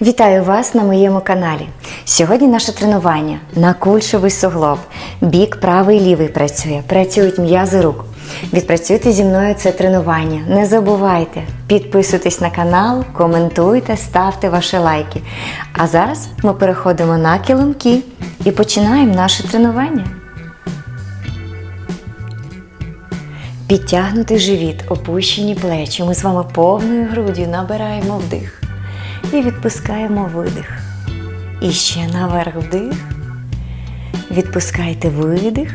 Вітаю вас на моєму каналі. Сьогодні наше тренування на кульшовий суглоб. Бік правий і лівий працює. Працюють м'язи рук. Відпрацюйте зі мною це тренування. Не забувайте, підписуйтесь на канал, коментуйте, ставте ваші лайки. А зараз ми переходимо на килимки і починаємо наше тренування. Підтягнутий живіт, опущені плечі. Ми з вами повною груддю набираємо вдих і відпускаємо видих. І ще наверх вдих. Відпускайте видих.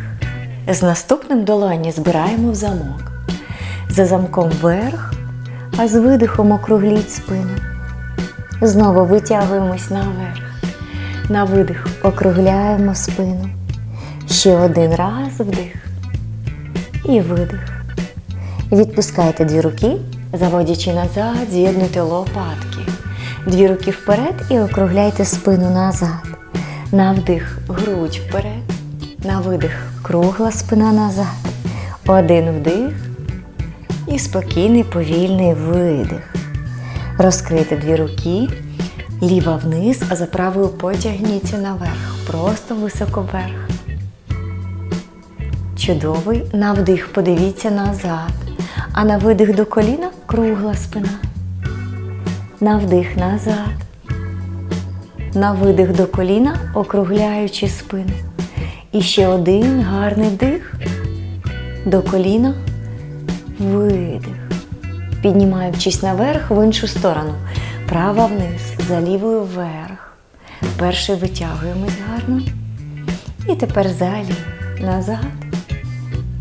З наступним долоні збираємо в замок. За замком вверх, а з видихом округліть спину. Знову витягуємось наверх. На видих округляємо спину. Ще один раз вдих і видих. Відпускайте дві руки, заводячи назад, з'єднуйте лопатки. Дві руки вперед і округляйте спину назад. На вдих грудь вперед. На видих кругла спина назад. Один вдих і спокійний повільний видих. Розкрийте дві руки, ліва вниз, а за правою потягніться наверх. Просто високо вверх. Чудовий. На вдих подивіться назад. А на видих до коліна кругла спина. На вдих назад. На видих до коліна, округляючи спину. І ще один гарний вдих. До коліна. Видих. Піднімаючись наверх в іншу сторону. Права вниз, за лівою вверх. Перший витягуємось гарно. І тепер залі назад.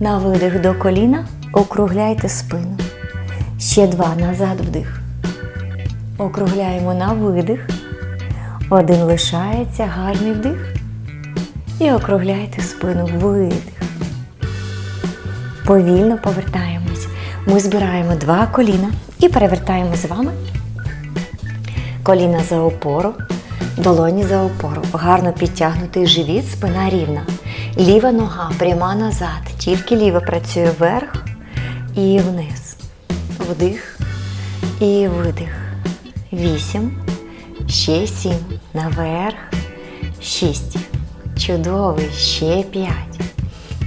На видих до коліна округляйте спину. Ще два назад вдих. Округляємо на видих. Один лишається, гарний вдих. І округляйте спину, видих. Повільно повертаємось. Ми збираємо два коліна і перевертаємо з вами. Коліна за опору, долоні за опору. Гарно підтягнутий живіт, спина рівна. Ліва нога пряма назад. Тільки ліва працює вверх і вниз. Вдих і видих. Вісім. Ще сім. Наверх. Шість. Чудовий. Ще п'ять.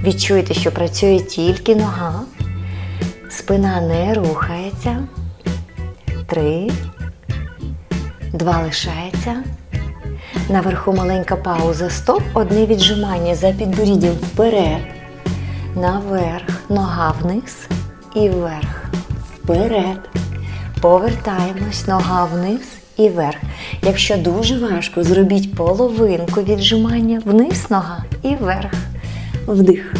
Відчуйте, що працює тільки нога. Спина не рухається. Три. Два лишається. Наверху маленька пауза. Стоп. Одне віджимання за підборіддям вперед. Наверх. Нога вниз і вверх. Вперед. Повертаємось. Нога вниз і вверх. Якщо дуже важко, зробіть половинку віджимання. Вниз нога і вверх. Вдих.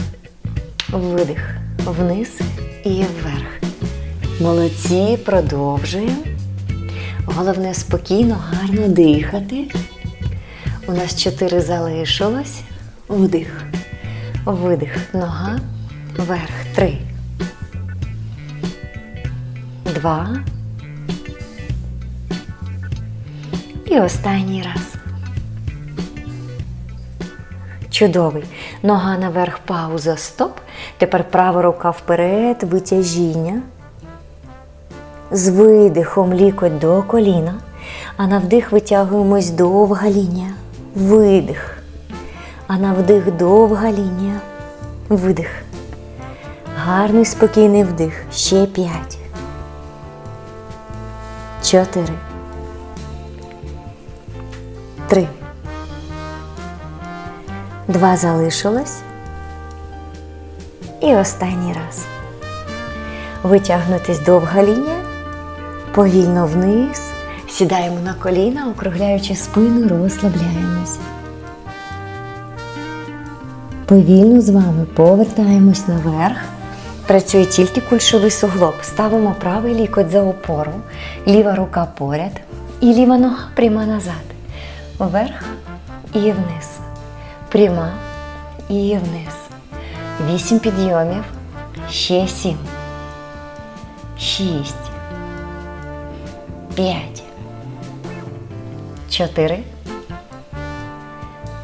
Видих. Вниз і вверх. Молодці. Продовжуємо. Головне спокійно, гарно дихати. У нас чотири залишилось. Вдих. Видих. Нога. Вверх. Три. Два. І останній раз. Чудовий. Нога наверх, пауза, стоп. Тепер права рука вперед, витяжіння. З видихом лікоть до коліна, а на вдих витягуємось довга лінія. Видих. А на вдих довга лінія. Видих. Гарний спокійний вдих. Ще п'ять. Чотири. Три. Два залишилось. І останній раз. Витягнутись довга лінія. Повільно вниз. Сідаємо на коліна, округляючи спину, розслабляємось. Повільно з вами повертаємось наверх. Працює тільки кульшовий суглоб. Ставимо правий лікоть за опору, ліва рука поряд і ліва нога пряма назад. Вверх і вниз. Пряма і вниз. Вісім підйомів. Ще сім. Шість. П'ять. Чотири.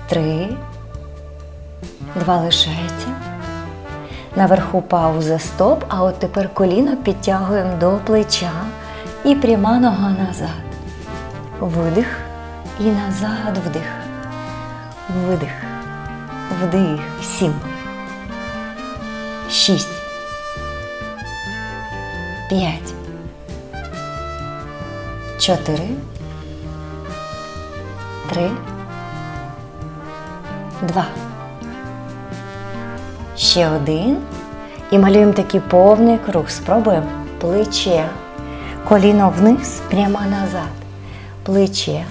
Три. Два лишається. Наверху пауза стоп, а от тепер коліно підтягуємо до плеча і пряма нога назад. видих і назад вдих. Видих. Вдих. Сім. Шість. П'ять. Чотири. Три. Два. Ще один. І малюємо такий повний круг. Спробуємо. Плече. Коліно вниз, прямо назад. Плече.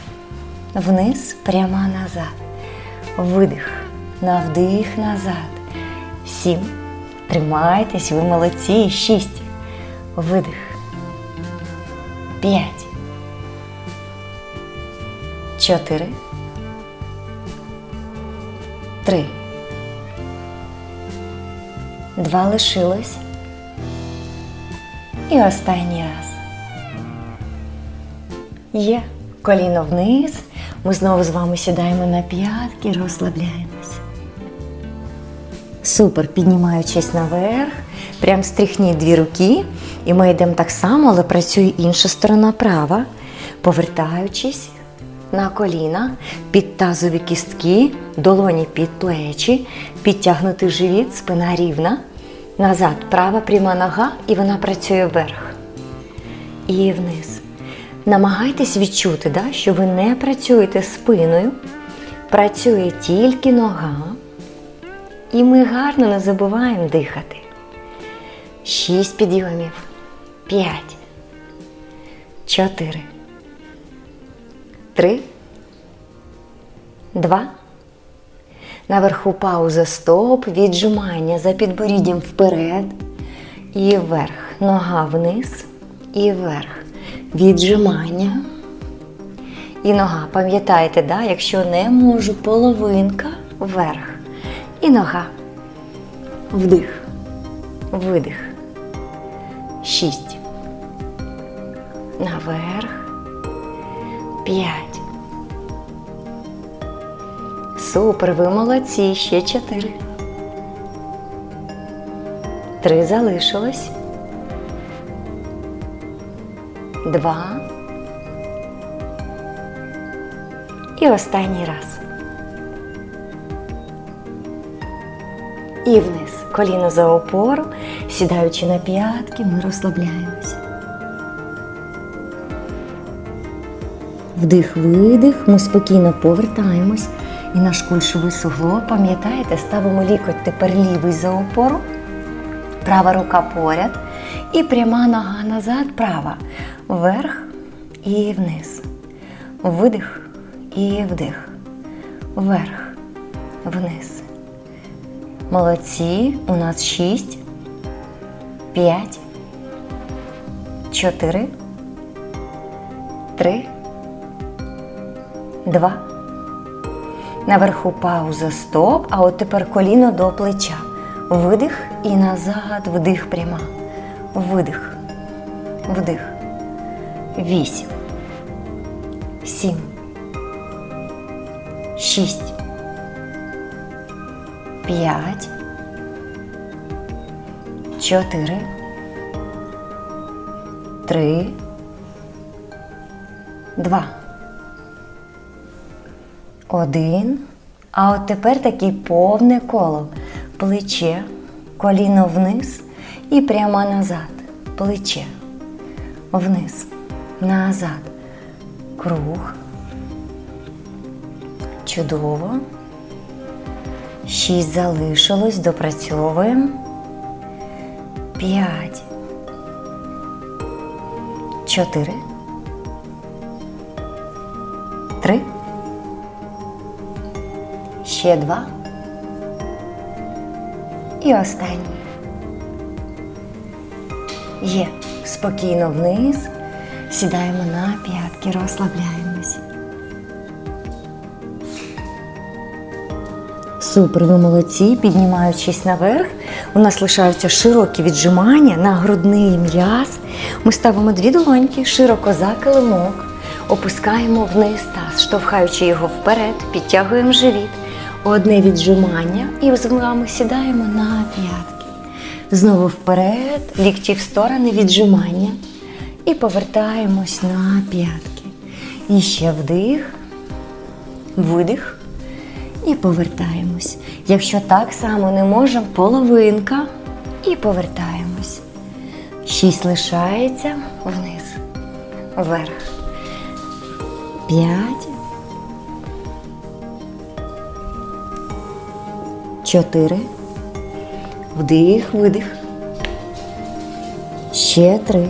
Вниз, прямо назад. Видих. На вдих назад. Сім. Тримайтесь, ви молодці. Шість. Видих. П'ять. Чотири. Три. Два лишилось. І останній раз. Є. Коліно вниз. Ми знову з вами сідаємо на п'ятки, розслабляємось. Супер, піднімаючись наверх, прям стріхніть дві руки. І ми йдемо так само, але працює інша сторона права, повертаючись на коліна, під тазові кістки, долоні під плечі, підтягнутий живіт, спина рівна. Назад, права пряма нога, і вона працює вверх. І вниз. Намагайтесь відчути, да, що ви не працюєте спиною, працює тільки нога. І ми гарно не забуваємо дихати. Шість підйомів. П'ять. Чотири. Три. Два. Наверху пауза стоп, віджимання за підборіддям вперед і вверх. Нога вниз і вверх. Віджимання. І нога. Пам'ятаєте, да? якщо не можу, половинка вверх. І нога. Вдих. Видих. Шість. Наверх. П'ять. Супер, ви молодці. Ще чотири. Три залишилось. Два. І останній раз. І вниз. Коліно за опору. Сідаючи на п'ятки, ми розслабляємося. Вдих, видих, ми спокійно повертаємось. І наш кульшовий суглоб, пам'ятаєте, ставимо лікоть тепер лівий за опору, права рука поряд. І пряма нога назад, права. Вверх і вниз. Видих і вдих. Вверх, вниз. Молодці. У нас шість, п'ять, чотири, три, два. Наверху пауза, стоп. А от тепер коліно до плеча. Видих і назад, вдих пряма. Видих. Вдих. Вісім. Сім. Шість. П'ять. Чотири. Три. Два. Один. А от тепер таке повне коло. Плече, коліно вниз і прямо назад. Плече. Вниз. Назад. Круг. Чудово. Шість залишилось. Допрацьовуємо. П'ять. Чотири. Три. Ще два. І останній. Є. Спокійно вниз. Сідаємо на п'ятки, розслабляємось. Супер, ви молодці. Піднімаючись наверх, у нас лишаються широкі віджимання на грудний м'яз. Ми ставимо дві долоньки широко за килимок, опускаємо вниз таз, штовхаючи його вперед, підтягуємо живіт. Одне віджимання і з вами сідаємо на п'ятки. Знову вперед, лікті в сторони віджимання. І повертаємось на п'ятки. І ще вдих, видих. І повертаємось. Якщо так само не можемо, половинка. І повертаємось. Шість лишається вниз. Вверх. П'ять. Чотири. Вдих, видих. Ще три.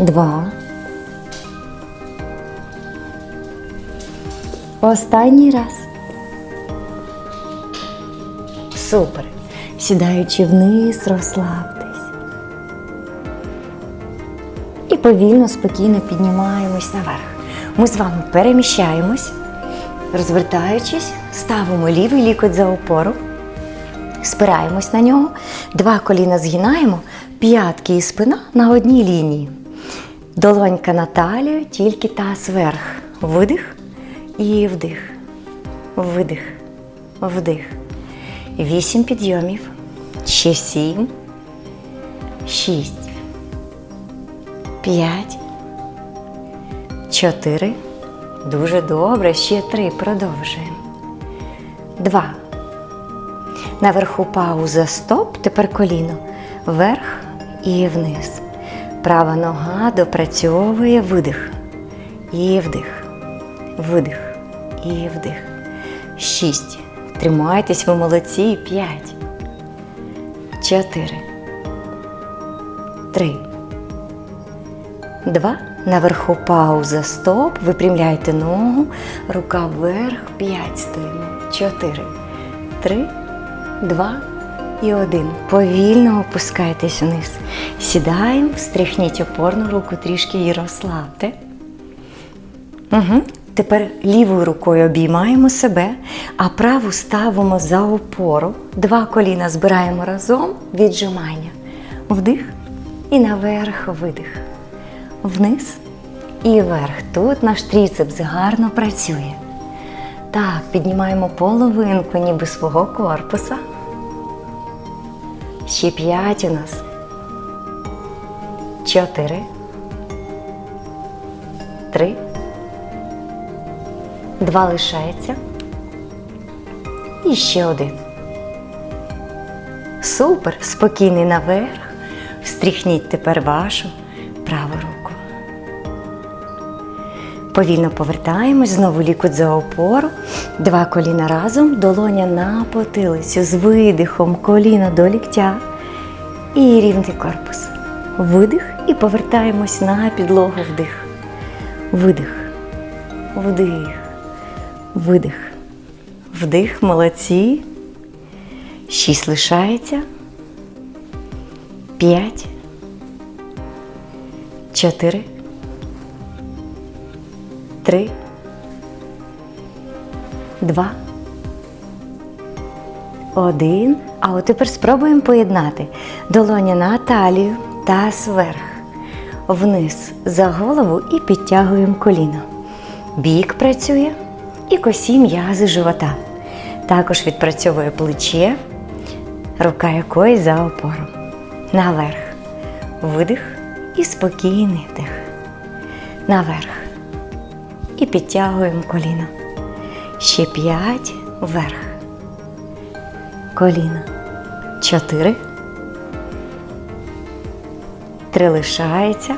Два. Останній раз. Супер. Сідаючи вниз, розслабтесь. І повільно, спокійно піднімаємось наверх. Ми з вами переміщаємось, розвертаючись, ставимо лівий лікоть за опору, спираємось на нього, два коліна згинаємо, п'ятки і спина на одній лінії. Долонька на талію, тільки таз вверх. Видих і вдих. Видих. Вдих. Вісім підйомів. Ще сім. Шість. П'ять. Чотири. Дуже добре. Ще три. Продовжуємо. Два. Наверху пауза. Стоп. Тепер коліно. Вверх і вниз. Права нога допрацьовує видих. І вдих. Видих. І вдих. Шість. Тримайтесь, ви молодці. П'ять. Чотири. Три. Два. Наверху пауза. Стоп. Випрямляйте ногу. Рука вверх. П'ять стоїмо. Чотири. Три. Два. І один. Повільно опускайтесь вниз. Сідаємо, встряхніть опорну руку, трішки її розслабте. Угу. Тепер лівою рукою обіймаємо себе, а праву ставимо за опору. Два коліна збираємо разом, віджимання. Вдих і наверх видих. Вниз і вверх. Тут наш тріцепс гарно працює. Так, піднімаємо половинку ніби свого корпуса. Ще п'ять у нас. Чотири. Три. Два лишається. І ще один. Супер! Спокійний наверх. Встріхніть тепер вашу праву руку. Повільно повертаємось, знову лікуть за опору. Два коліна разом, долоня на потилицю з видихом, коліна до ліктя. І рівний корпус. Видих і повертаємось на підлогу вдих. Видих. Вдих. Видих. Вдих, молодці. Шість лишається. П'ять. Чотири. Три. Два. Один. А от тепер спробуємо поєднати долоня на талію та зверх. Вниз за голову і підтягуємо коліно. Бік працює і косі м'язи живота. Також відпрацьовує плече, рука якої за опору. Наверх. Видих і спокійний вдих. Наверх. І підтягуємо коліно. Ще п'ять вверх. Коліна. Чотири. Три лишається.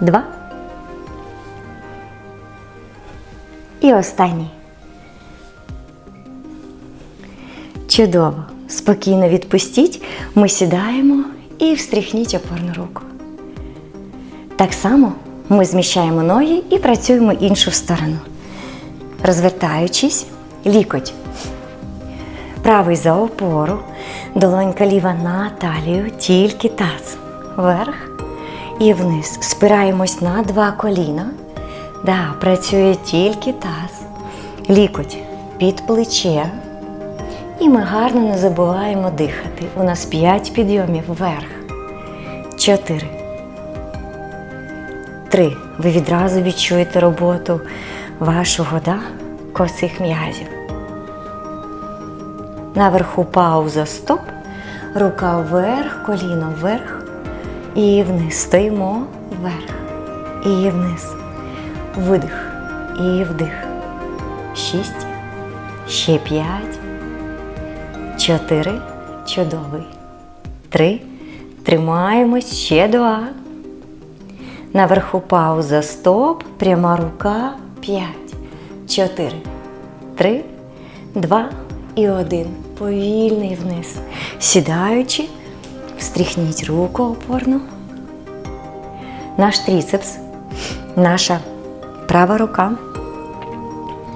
Два. І останній. Чудово. Спокійно відпустіть. Ми сідаємо і встряхніть опорну руку. Так само ми зміщаємо ноги і працюємо іншу сторону. Розвертаючись, лікоть. Правий за опору, долонька ліва на талію, тільки таз. Вверх і вниз. Спираємось на два коліна. Да, працює тільки таз. Лікоть під плече. І ми гарно не забуваємо дихати. У нас 5 підйомів вверх. 4. 3. Ви відразу відчуєте роботу вашого да, косих м'язів. Наверху пауза, стоп. Рука вверх, коліно вверх. І вниз. Стоїмо вверх. І вниз. Видих. І вдих. Шість. Ще п'ять. Чотири. Чудовий. Три. Тримаємось. Ще два. Наверху пауза. Стоп. Пряма рука. П'ять. Чотири. Три. Два. І один. Повільний вниз. Сідаючи. Встряхніть руку опорно. Наш тріцепс. Наша права рука.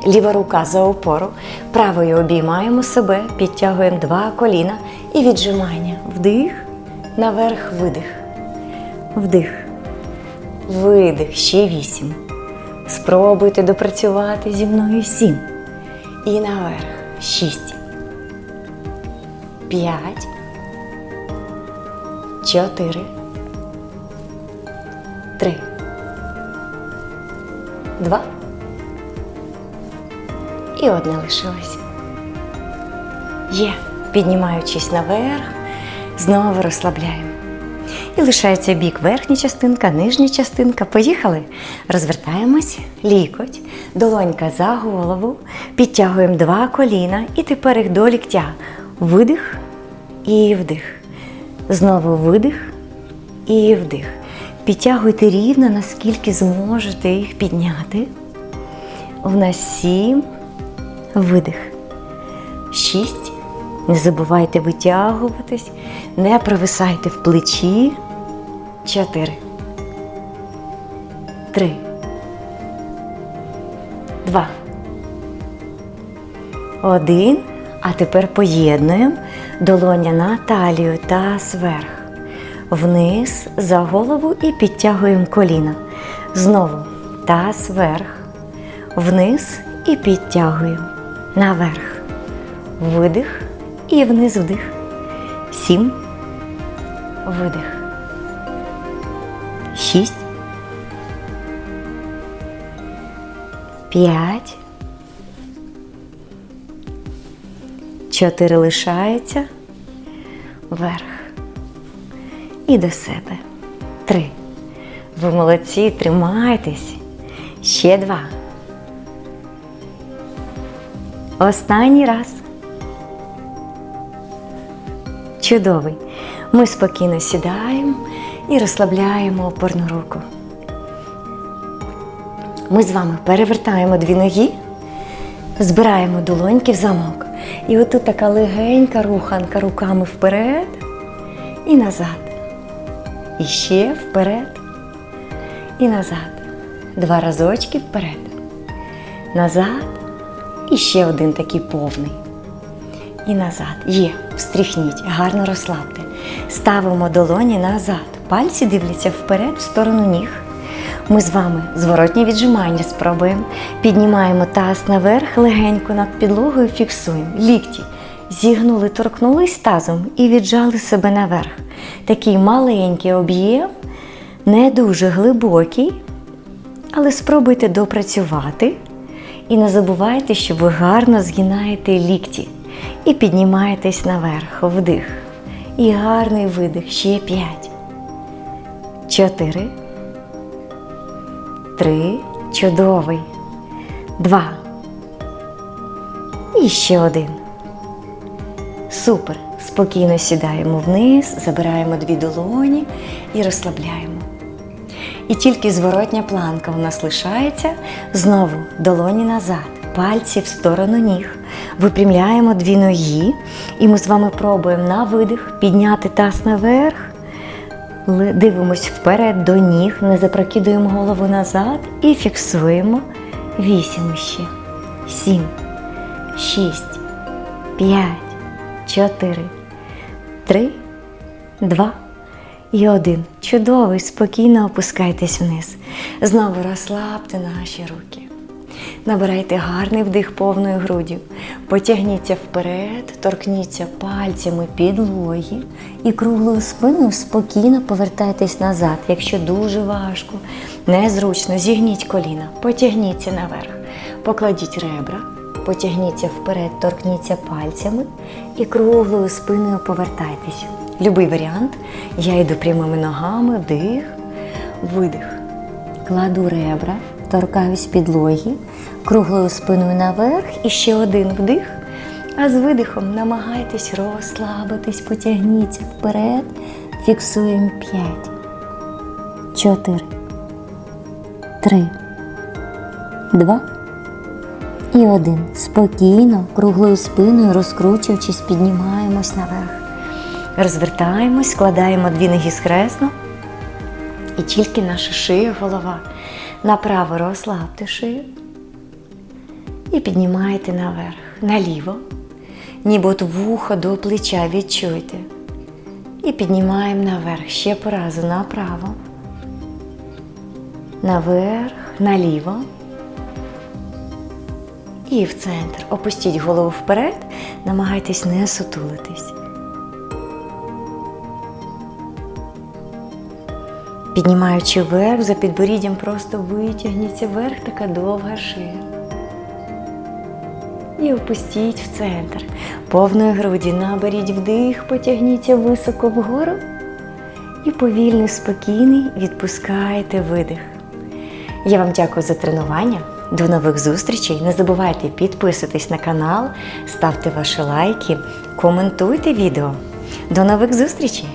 Ліва рука за опору. Правою обіймаємо себе, підтягуємо два коліна і віджимання. Вдих, наверх, видих. Вдих. Видих. Ще вісім. Спробуйте допрацювати зі мною сім. І наверх. Шість. П'ять. Чотири. Три. Два. І одне лишилось. Є. Піднімаючись наверх, знову розслабляємо. І лишається бік верхня частинка, нижня частинка. Поїхали. Розвертаємось, лікоть, долонька за голову, підтягуємо два коліна і тепер їх до ліктя. Видих і вдих. Знову видих і вдих. Підтягуйте рівно, наскільки зможете їх підняти. У нас сім. Видих. Шість. Не забувайте витягуватись. Не провисайте в плечі. Чотири. Три. Два. Один. А тепер поєднуємо долоня на талію та зверх. Вниз за голову і підтягуємо коліна. Знову таз вверх. Вниз і підтягуємо. Наверх. Видих і вниз вдих. Сім. Видих. Шість. П'ять. Чотири лишається. Вверх. І до себе. Три. Ви молодці, тримайтесь. Ще два. Останній раз. Чудовий. Ми спокійно сідаємо і розслабляємо опорну руку. Ми з вами перевертаємо дві ноги, збираємо долоньки в замок. І отут така легенька руханка руками вперед і назад. І ще вперед і назад. Два разочки вперед. Назад. І ще один такий повний. І назад. Є. Встріхніть, гарно розслабте. Ставимо долоні назад. Пальці дивляться вперед в сторону ніг. Ми з вами зворотні віджимання спробуємо. Піднімаємо таз наверх, легенько над підлогою фіксуємо. Лікті. Зігнули, торкнулись тазом і віджали себе наверх. Такий маленький об'єм, не дуже глибокий, але спробуйте допрацювати. І не забувайте, що ви гарно згинаєте лікті і піднімаєтесь наверх, вдих. І гарний видих. Ще п'ять. Чотири. Три. Чудовий. Два. І ще один. Супер. Спокійно сідаємо вниз, забираємо дві долоні і розслабляємо. І тільки зворотня планка у нас лишається. Знову долоні назад, пальці в сторону ніг. Випрямляємо дві ноги. І ми з вами пробуємо на видих підняти таз наверх. Дивимось вперед до ніг, не запрокидуємо голову назад і фіксуємо. Вісім ще. Сім, шість, п'ять, чотири, три, два і один. Чудовий, спокійно опускайтесь вниз. Знову розслабте наші руки. Набирайте гарний вдих повною груддю. Потягніться вперед, торкніться пальцями підлоги і круглою спиною спокійно повертайтесь назад. Якщо дуже важко, незручно, зігніть коліна, потягніться наверх, покладіть ребра, потягніться вперед, торкніться пальцями і круглою спиною повертайтесь. Любий варіант. Я йду прямими ногами, вдих, видих. Кладу ребра, торкаюсь підлоги, круглою спиною наверх і ще один вдих. А з видихом намагайтесь розслабитись, потягніться вперед. Фіксуємо 5, 4, 3, 2 і один. Спокійно, круглою спиною, розкручуючись, піднімаємось наверх. Розвертаємось, складаємо дві ноги схресно. І тільки наша шия, голова. Направо розслабте шию. І піднімаєте наверх, наліво. Ніби от вухо до плеча відчуйте. І піднімаємо наверх. Ще по разу направо. Наверх, наліво. І в центр. Опустіть голову вперед, намагайтесь не сутулитись. Піднімаючи вверх, за підборіддям просто витягніться вверх, така довга шия. І опустіть в центр. Повної груді наберіть вдих, потягніться високо вгору. І повільний, спокійний відпускайте видих. Я вам дякую за тренування. До нових зустрічей. Не забувайте підписуватись на канал, ставте ваші лайки, коментуйте відео. До нових зустрічей!